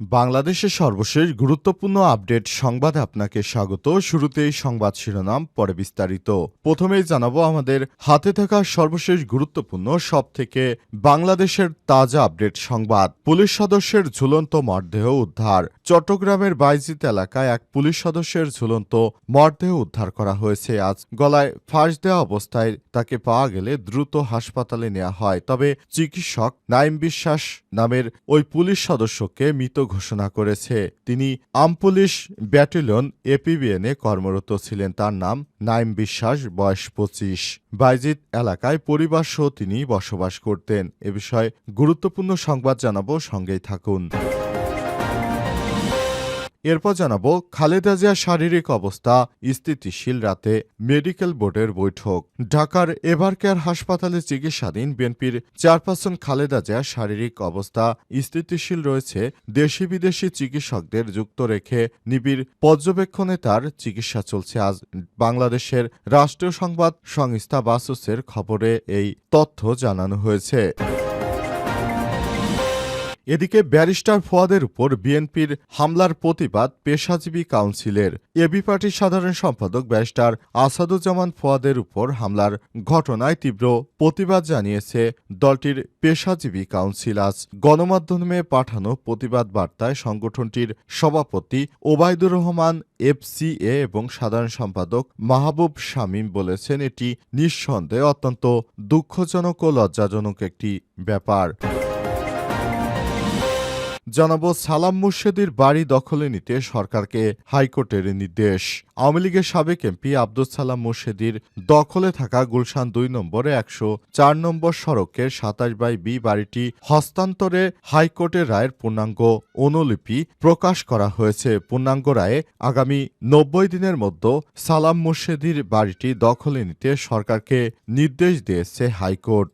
বাংলাদেশের সর্বশেষ গুরুত্বপূর্ণ আপডেট সংবাদে আপনাকে স্বাগত। শুরুতেই সংবাদ শিরোনাম, পরে বিস্তারিত। প্রথমেই জানাব আমাদের হাতে থাকা সর্বশেষ গুরুত্বপূর্ণ সব থেকে বাংলাদেশের তাজা আপডেট সংবাদ। পুলিশ সদস্যের ঝুলন্ত মরদেহ উদ্ধার। চট্টগ্রামের বাইজিত এলাকায় এক পুলিশ সদস্যের ঝুলন্ত মরদেহ উদ্ধার করা হয়েছে। আজ গলায় ফাঁস দেওয়া অবস্থায় তাকে পাওয়া গেলে দ্রুত হাসপাতালে নেওয়া হয়। তবে চিকিৎসক নাইম বিশ্বাস নামের ওই পুলিশ সদস্যকে মৃত ঘোষণা করেছে। তিনি আমপুলিশ ব্যাটালিয়ন এপিবিএনে কর্মরত ছিলেন। তার নাম নাইম বিশ্বাস, বয়স পঁচিশ। বাইজিত এলাকায় পরিবার সহ তিনি বসবাস করতেন। এ বিষয়ে গুরুত্বপূর্ণ সংবাদ জানাব। সঙ্গেই থাকুন। এরপর জানাব খালেদা জিয়ার শারীরিক অবস্থা, স্থিতিশীল রাতে মেডিকেল বোর্ডের বৈঠক। ঢাকার এভারকেয়ার হাসপাতালে চিকিৎসাধীন বিএনপির চেয়ারপারসন খালেদা জিয়ার শারীরিক অবস্থা স্থিতিশীল রয়েছে দেশি বিদেশি চিকিৎসকদের যুক্ত রেখে নিবিড় পর্যবেক্ষণে তার চিকিৎসা চলছে। আজ বাংলাদেশের রাষ্ট্রীয় সংবাদ সংস্থা বাসুসের খবরে এই তথ্য জানানো হয়েছে। এদিকে ব্যারিস্টার ফোয়াদের উপর বিএনপির হামলার প্রতিবাদ পেশাজীবী কাউন্সিলের। এবি পার্টির সাধারণ সম্পাদক ব্যারিস্টার আসাদুজ্জামান ফোয়াদের উপর হামলার ঘটনায় তীব্র প্রতিবাদ জানিয়েছে দলটির পেশাজীবী কাউন্সিল। আজ গণমাধ্যমে পাঠানো প্রতিবাদ বার্তায় সংগঠনটির সভাপতি ওবায়দুর রহমান, এফসিএ এবং সাধারণ সম্পাদক মাহবুব শামীম বলেছেন, এটি নিঃসন্দেহে অত্যন্ত দুঃখজনক ও লজ্জাজনক একটি ব্যাপার। জানাব সালাম মুর্শেদির বাড়ি দখলে নিতে সরকারকে হাইকোর্টের নির্দেশ। আওয়ামী লীগের সাবেক এমপি আব্দুল সালাম মুর্শেদির দখলে থাকা গুলশান দুই নম্বরে একশো চার নম্বর সড়কের সাতাশ বাই বি বাড়িটি হস্তান্তরে হাইকোর্টের রায়ের পূর্ণাঙ্গ অনুলিপি প্রকাশ করা হয়েছে। পূর্ণাঙ্গ রায়ে আগামী নব্বই দিনের মধ্যে সালাম মুর্শেদির বাড়িটি দখলে নিতে সরকারকে নির্দেশ দিয়েছে হাইকোর্ট।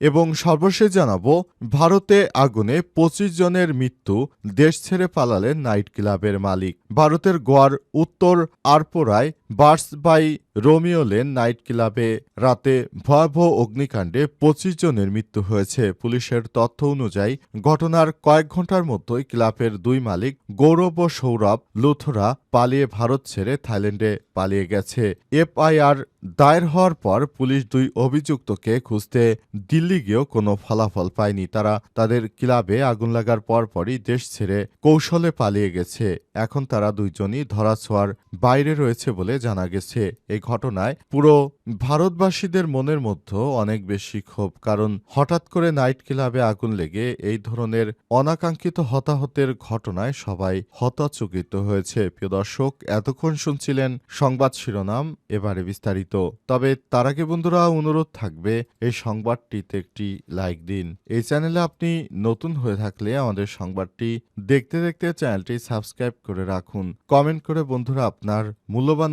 এবং সর্বশেষ জানাব, ভারতে আগুনে পঁচিশ জনের মৃত্যু, দেশ ছেড়ে পালালেন নাইট ক্লাবের মালিক। ভারতের গোয়ার উত্তর আরপোরায় Birch by Romeo Lane night ক্লাবে রাতে ভয়াবহ অগ্নিকাণ্ডে পঁচিশ জনের মৃত্যু হয়েছে। পুলিশের তথ্য অনুযায়ী, ঘটনার কয়েক ঘণ্টার মধ্যেই ক্লাবের দুই মালিক গৌরব ও সৌরভ লুথরা পালিয়ে ভারত ছেড়ে থাইল্যান্ডে পালিয়ে গেছে। এফআইআর দায়ের হওয়ার পর পুলিশ দুই অভিযুক্তকে খুঁজতে দিল্লি গিয়েও কোনো ফলাফল পায়নি। তারা তাদের ক্লাবে আগুন লাগার পরপরই দেশ ছেড়ে কৌশলে পালিয়ে গেছে। এখন তারা দুইজনই ধরাছোঁয়ার বাইরে রয়েছে বলে জানা গেছে, এই ঘটনায় পুরো ভারতবাসীদের মনের মধ্যে অনেক বেশি ক্ষোভ, কারণ হঠাৎ করে নাইট ক্লাবে আগুন লেগে এই ধরনের অনাকাঙ্ক্ষিত হতাহতের ঘটনায় সবাই হতচকিত হয়েছে। প্রিয় দর্শক, এতক্ষণ শুনছিলেন সংবাদ শিরোনাম, এবারে বিস্তারিত। তবে তার আগে বন্ধুরা, অনুরোধ থাকবে, এই সংবাদটিতে একটি লাইক দিন। এই চ্যানেলে আপনি নতুন হয়ে থাকলে আমাদের সংবাদটি দেখতে দেখতে চ্যানেলটি সাবস্ক্রাইব করে রাখুন। কমেন্ট করে বন্ধুরা, আপনার মূল্যবান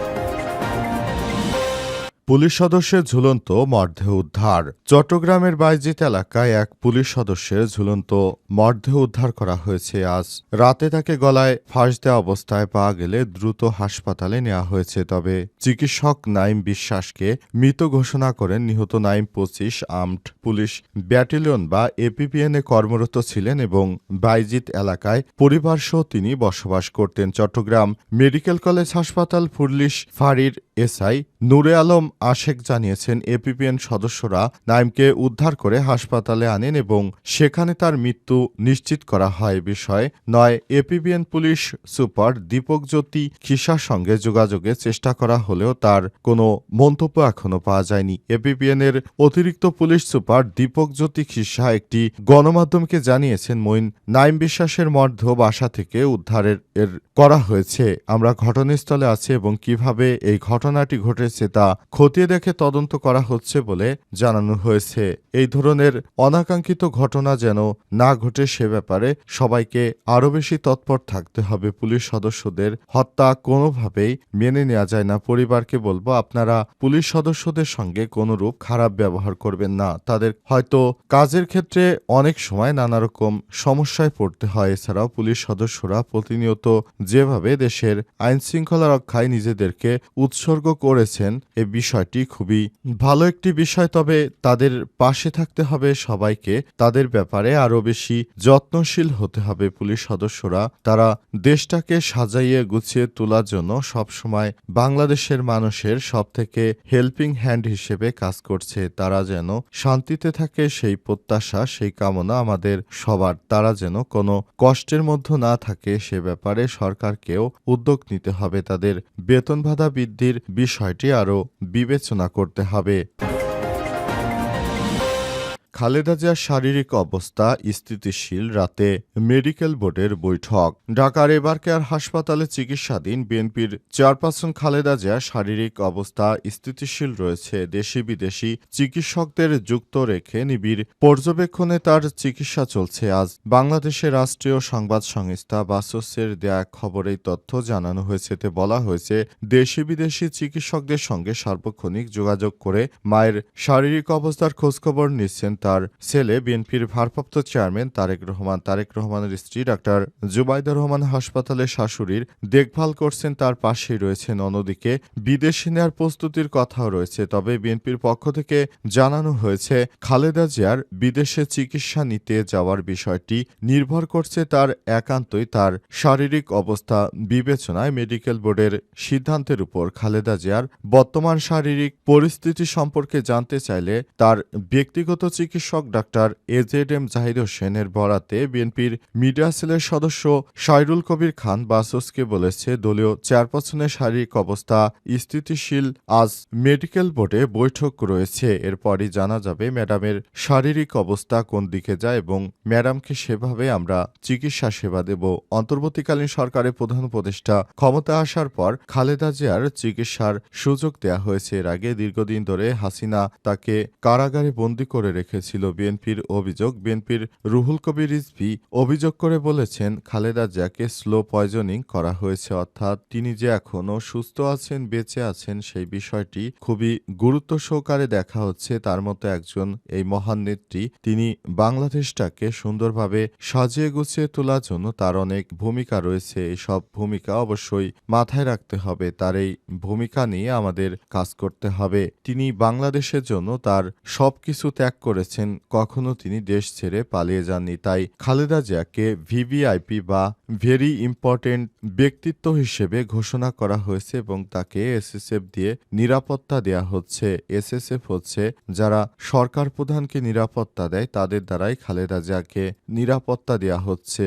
পুলিশ সদস্যের ঝুলন্ত মরদেহ উদ্ধার। চট্টগ্রামের বাইজিত এলাকায় এক পুলিশ সদস্যের ঝুলন্ত মরদেহ উদ্ধার করা হয়েছে। আজ রাতে তাকে গলায় ফাঁস দেওয়া অবস্থায় পাওয়া গেলে দ্রুত হাসপাতালে নেওয়া হয়েছে। তবে চিকিৎসক নাইম বিশ্বাসকে মৃত ঘোষণা করেন নিহত নাইম পঁচিশ আর্মড পুলিশ ব্যাটালিয়ন বা এপিপিএন কর্মরত ছিলেন এবং বাইজিত এলাকায় পরিবারসহ তিনি বসবাস করতেন। চট্টগ্রাম মেডিকেল কলেজ হাসপাতাল পুলিশ ফাঁড়ির এসআই নূরে আলম আশেক জানিয়েছেন, এপিপিএন সদস্যরা নাইমকে উদ্ধার করে হাসপাতালে আনেন এবং সেখানে তার মৃত্যু নিশ্চিত করা হয় বিষয়ে। নয়, APPN police super Dipak Jyoti খিসার সঙ্গে যোগাযোগের চেষ্টা করা হলেও তার কোনো মন্তব্য এখনও পাওয়া যায়নি। এপিপিএন এর অতিরিক্ত পুলিশ সুপার দীপক জ্যোতি খিসা একটি গণমাধ্যমকে জানিয়েছেন মইন নাইম বিশ্বাসের মর্ধ বাসা থেকে উদ্ধারের এর করা হয়েছে। আমরা ঘটনাস্থলে আছি এবং কীভাবে এই ঘটনা ঘটনাটি ঘটেছে তা খতিয়ে দেখে তদন্ত করা হচ্ছে বলে জানানো হয়েছে। এই ধরনের অনাকাঙ্ক্ষিত ঘটনা যেন না ঘটে সে ব্যাপারে সবাইকে আরও বেশি তৎপর থাকতে হবে। পুলিশ সদস্যদের হত্যা কোনোভাবেই মেনে নেওয়া যায় না। পরিবারকে বলব, আপনারা পুলিশ সদস্যদের সঙ্গে কোনোরূপ খারাপ ব্যবহার করবেন না। তাদের হয়তো কাজের ক্ষেত্রে অনেক সময় নানা রকম সমস্যায় পড়তে হয়। এছাড়াও পুলিশ সদস্যরা প্রতিনিয়ত যেভাবে দেশের আইন শৃঙ্খলা রক্ষায় নিজেদেরকে উৎসর্গ করেছেন, এ বিষয়টি খুবই ভালো একটি বিষয়। তবে তাদের পাশে থাকতে হবে সবাইকে, তাদের ব্যাপারে আরও বেশি যত্নশীল হতে হবে পুলিশ সদস্যরা। তারা দেশটাকে সাজাইয়ে গুছিয়ে তোলার জন্য সবসময় বাংলাদেশের মানুষের সবথেকে হেল্পিং হ্যান্ড হিসেবে কাজ করছে। তারা যেন শান্তিতে থাকে, সেই প্রত্যাশা, সেই কামনা আমাদের সবার। তারা যেন কোনো কষ্টের মধ্যে না থাকে, সে ব্যাপারে সরকারকেও উদ্যোগ নিতে হবে। তাদের বেতন ভাতা বৃদ্ধির বিষয়টি আরও বিবেচনা করতে হবে। খালেদা জিয়ার শারীরিক অবস্থা স্থিতিশীল রাতে মেডিকেল বোর্ডের বৈঠক। ঢাকার এবার কেয়ার হাসপাতালে চিকিৎসাধীন বিএনপির চেয়ারপারসন খালেদা জিয়ার শারীরিক অবস্থা স্থিতিশীল রয়েছে। দেশি বিদেশি চিকিৎসকদের যুক্ত রেখে নিবিড় পর্যবেক্ষণে তার চিকিৎসা চলছে। আজ বাংলাদেশের রাষ্ট্রীয় সংবাদ সংস্থা বাসসের দেয়া এক খবরে তথ্য জানানো হয়েছে। এতে বলা হয়েছে দেশি বিদেশি চিকিৎসকদের সঙ্গে সার্বক্ষণিক যোগাযোগ করে মায়ের শারীরিক অবস্থার খোঁজখবর নিচ্ছেন তার ছেলে বিএনপির ভারপ্রাপ্ত চেয়ারম্যান তারেক রহমান। তারেক রহমানের স্ত্রী ডাক্তার জুবাইদা রহমান হাসপাতালে শাশুড়ির দেখভাল করছেন, তার পাশেই রয়েছেন অন্যদিকে বিদেশি নেয়ার প্রস্তুতির কথাও রয়েছে। তবে বিএনপির পক্ষ থেকে জানানো হয়েছে, খালেদা জিয়ার বিদেশে চিকিৎসা নিতে যাওয়ার বিষয়টি নির্ভর করছে তার একান্তই তার শারীরিক অবস্থা। বিবেচনায় মেডিকেল বোর্ডের সিদ্ধান্তের উপর খালেদা জিয়ার বর্তমান শারীরিক পরিস্থিতি সম্পর্কে জানতে চাইলে তার ব্যক্তিগত চিকিৎসক ডাক্তার এজেড এম জাহিদ হোসেনের বরাতে বিএনপির মিডিয়া সেলের সদস্য সাইরুল কবির খান বাসসকে বলেছে, দলীয় চেয়ারপারসনের শারীরিক অবস্থা স্থিতিশীল। আজ মেডিকেল বোর্ডে বৈঠক রয়েছে। এরপরই জানা যাবে ম্যাডামের শারীরিক অবস্থা কোন দিকে যায় এবং ম্যাডামকে সেভাবে আমরা চিকিৎসা সেবা দেব। অন্তর্বর্তীকালীন সরকারের প্রধান উপদেষ্টা ক্ষমতা আসার পর খালেদা জিয়ার চিকিৎসার সুযোগ দেয়া হয়েছে। এর আগে দীর্ঘদিন ধরে হাসিনা তাকে কারাগারে বন্দী করে রেখেছিল বিএনপির অভিযোগ। বিএনপির রুহুল কবির রিজভি অভিযোগ করে বলেছেন, খালেদা জিয়াকে স্লো পয়জনিং করা হয়েছে, অর্থাৎ তিনি যে এখনও সুস্থ আছেন, বেঁচে আছেন, সেই বিষয়টি খুবই গুরুত্ব সহকারে দেখা হচ্ছে। তার মতো একজন এই মহান নেত্রী, তিনি বাংলাদেশটাকে সুন্দরভাবে সাজিয়ে গুছিয়ে তোলার জন্য তার অনেক ভূমিকা রয়েছে। এসব ভূমিকা অবশ্যই মাথায় রাখতে হবে। তার এই ভূমিকা নিয়ে আমাদের কাজ করতে হবে। তিনি বাংলাদেশের জন্য তার সবকিছু ত্যাগ করেছেন। কখনো তিনি দেশ ছেড়ে পালিয়ে যাননি। তাই খালেদা জিয়াকে ভিভিআইপি বা ভেরি ইম্পর্টেন্ট ব্যক্তিত্ব হিসেবে ঘোষণা করা হয়েছে এবং তাকে এসএসএফ দিয়ে নিরাপত্তা দেয়া হচ্ছে। এসএসএফ হচ্ছে, যারা সরকার প্রধানকে নিরাপত্তা দেয়, তাদের দ্বারাই খালেদা জিয়াকে নিরাপত্তা দেয়া হচ্ছে।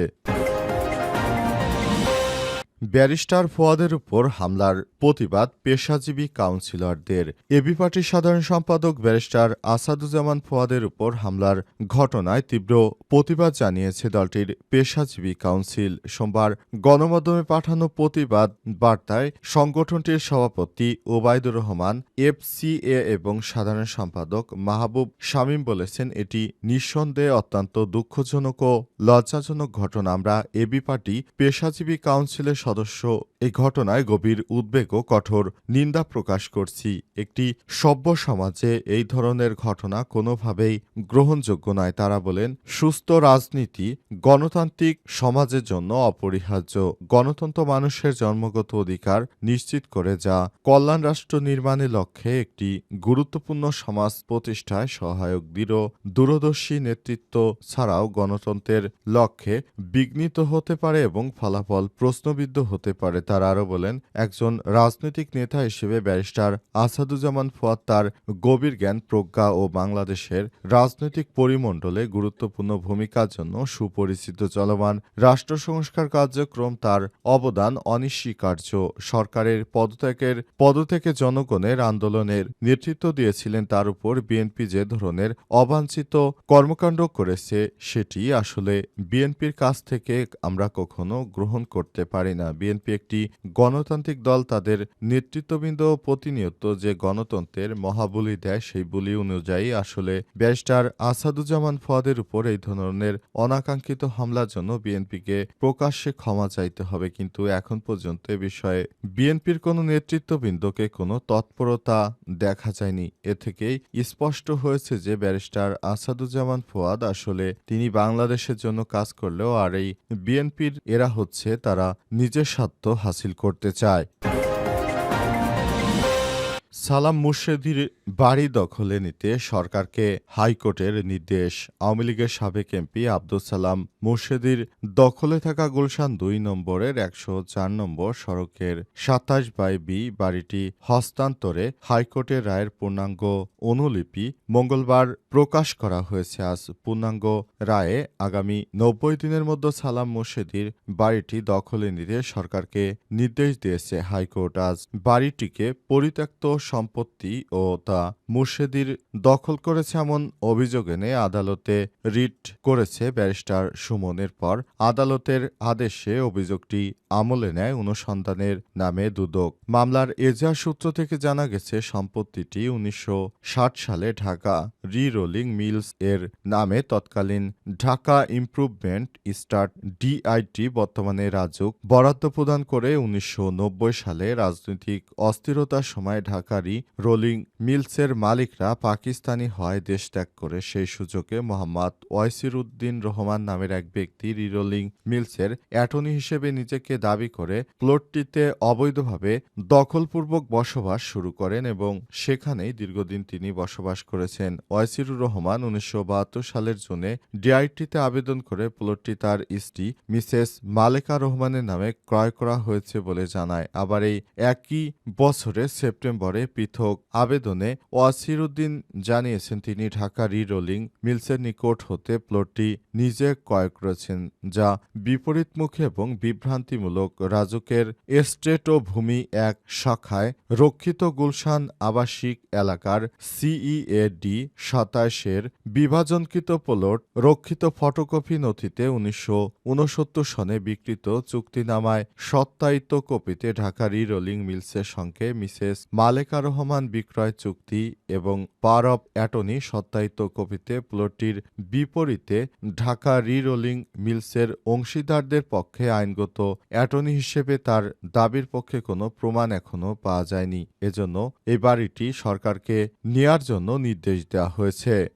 ব্যারিস্টার ফোয়াদের উপর হামলার প্রতিবাদ পেশাজীবী কাউন্সিলরদের। এবি পার্টির সাধারণ সম্পাদক ব্যারিস্টার আসাদুজ্জামান ফোয়াদের উপর হামলার ঘটনায় তীব্র প্রতিবাদ জানিয়েছে দলটির পেশাজীবী কাউন্সিল। সোমবার গণমাধ্যমে পাঠানো প্রতিবাদ বার্তায় সংগঠনটির সভাপতি ওবায়দুর রহমান, এফসিএ এবং সাধারণ সম্পাদক মাহবুব শামীম বলেছেন, এটি নিঃসন্দেহে অত্যন্ত দুঃখজনক ও লজ্জাজনক ঘটনা। আমরা এবি পার্টি পেশাজীবী কাউন্সিলের সদস্য এই ঘটনায় গভীর উদ্বেগ ও কঠোর নিন্দা প্রকাশ করছি। একটি সভ্য সমাজে এই ধরনের ঘটনা কোনোভাবেই গ্রহণযোগ্য নয়, তারা বলেন, সুস্থ রাজনীতি গণতান্ত্রিক সমাজের জন্য অপরিহার্য। গণতন্ত্র মানুষের জন্মগত অধিকার নিশ্চিত করে যা কল্যাণ রাষ্ট্র নির্মাণের লক্ষ্যে একটি গুরুত্বপূর্ণ সমাজ প্রতিষ্ঠায় সহায়ক, দৃঢ়, দূরদর্শী নেতৃত্ব ছাড়াও গণতন্ত্রের লক্ষ্যে বিঘ্নিত হতে পারে এবং ফলাফল প্রশ্নবিদ্ধ হতে পারে। তারা আরও বলেন, একজন রাজনৈতিক নেতা হিসেবে ব্যারিস্টার আসাদুজ্জামান ফুয়াদ তার গভীর জ্ঞান, প্রজ্ঞা ও বাংলাদেশের রাজনৈতিক পরিমণ্ডলে গুরুত্বপূর্ণ ভূমিকার জন্য সুপরিচিত চলমান রাষ্ট্র সংস্কার কার্যক্রম তার অবদান অনিস্বীকার্য। সরকারের পদত্যাগের, পদত্যাগে জনগণের আন্দোলনের নেতৃত্ব দিয়েছিলেন তার উপর বিএনপি যে ধরনের অবাঞ্ছিত কর্মকাণ্ড করেছে, সেটি আসলে বিএনপির কাছ থেকে আমরা কখনো গ্রহণ করতে পারি না। বিএনপি একটি গণতান্ত্রিক দল তাদের নেতৃত্ববৃন্দ প্রতিনিয়ত যে গণতন্ত্রের মহাবলি দেয় সেই বলি অনুযায়ী আসলে ব্যারিস্টার আসাদুজ্জামান ফোয়াদের উপর এই ধরনের অনাকাঙ্ক্ষিত হামলার জন্য বিএনপিকে প্রকাশ্যে ক্ষমা চাইতে হবে। কিন্তু এখন পর্যন্ত এ বিষয়ে বিএনপির কোনো নেতৃত্ববৃন্দকে কোনো তৎপরতা দেখা যায়নি। এ থেকেই স্পষ্ট হয়েছে যে ব্যারিস্টার আসাদুজ্জামান ফোয়াদ আসলে তিনি বাংলাদেশের জন্য কাজ করলেও আর এই বিএনপির এরা হচ্ছে তারা নিজের স্বার্থ হাসিল করতে চায়। সালাম মুর্শেদির বাড়ি দখলে নিতে সরকারকে হাইকোর্টের নির্দেশ। আওয়ামী লীগের সাবেক এমপি আব্দুল সালাম মুর্শেদির দখলে থাকা গুলশান দুই নম্বরের একশো চার নম্বর সড়কের সাতাশ বাই বি বাড়িটি হস্তান্তরে হাইকোর্টের রায়ের পূর্ণাঙ্গ অনুলিপি মঙ্গলবার প্রকাশ করা হয়েছে। আজ পূর্ণাঙ্গ রায়ে আগামী নব্বই দিনের মধ্যে সালাম মুর্শেদির বাড়িটি দখলে নিতে সরকারকে নির্দেশ দিয়েছে হাইকোর্ট। আজ বাড়িটিকে পরিত্যক্ত সম্পত্তি ও তা মুর্শেদির দখল করেছে এমন অভিযোগ এনে আদালতে রিট করেছে ব্যারিস্টার সুমনের পর আদালতের আদেশে অভিযোগটি আমলে নেয় অনুসন্ধানের নামে দুদক। মামলার এজার সূত্র থেকে জানা গেছে, সম্পত্তিটি উনিশশো ষাট সালে ঢাকা রি রোলিং মিলস এর নামে তৎকালীন ঢাকা ইমপ্রুভমেন্ট স্টার্ট ডিআইটি বর্তমানে রাজুক বরাদ্দ প্রদান করে উনিশশো নব্বই সালে রাজনৈতিক অস্থিরতার সময় ঢাকারই রোলিং মিলসের মালিকরা পাকিস্তানি হয় দেশ ত্যাগ করে সেই সুযোগে মোহাম্মদ ওয়াইসির উদ্দিন রহমান নামের এক ব্যক্তি রিরোলিং মিলসের অ্যাটর্নি হিসেবে নিজেকে দাবি করে প্লটটিতে অবৈধভাবে দখলপূর্বক বসবাস শুরু করেন এবং সেখানেই দীর্ঘদিন তিনি বসবাস করেছেন। ওয়াইসিরুর রহমান উনিশশো বাহাত্তর সালের জুনে ডিআইটিতে আবেদন করে প্লটটি তার স্ত্রী মিসেস মালেকা রহমানের নামে ক্রয় করা হয়েছে বলে জানায়। আবার এই একই বছরের সেপ্টেম্বরে পৃথক আবেদনে ওয়াসিরুদ্দিন জানিয়েছেন, তিনি ঢাকা রিরোলিং মিলসের নিকট হতে প্লটটি নিজে ক্রয় করেছেন, যা বিপরীতমুখী এবং বিভ্রান্তিমূলক রাজুকের এস্টেট ও ভূমি এক শাখায় রক্ষিত গুলশান আবাসিক এলাকার সিইএডি সাতাশের বিভাজনকৃত প্লট রক্ষিত ফটোকপি নথিতে উনিশশো উনসত্তর সনে বিকৃত চুক্তিনামায় সত্যায়িত কপিতে ঢাকা রিরোলিং মিলসের সঙ্গে মিসেস মালেকা রহমান বিক্রয় চুক্তি এবং পার অব অ্যাটর্নি সত্যায়িত কপিতে প্লটটির বিপরীতে ঢাকা রিরোলিং মিলসের অংশীদারদের পক্ষে আইনগত অ্যাটর্নি হিসেবে তার দাবির পক্ষে কোনো প্রমাণ এখনও পাওয়া যায়নি। এজন্য এই বাড়িটি সরকারকে নেয়ার জন্য নির্দেশ দেওয়া হয়েছে।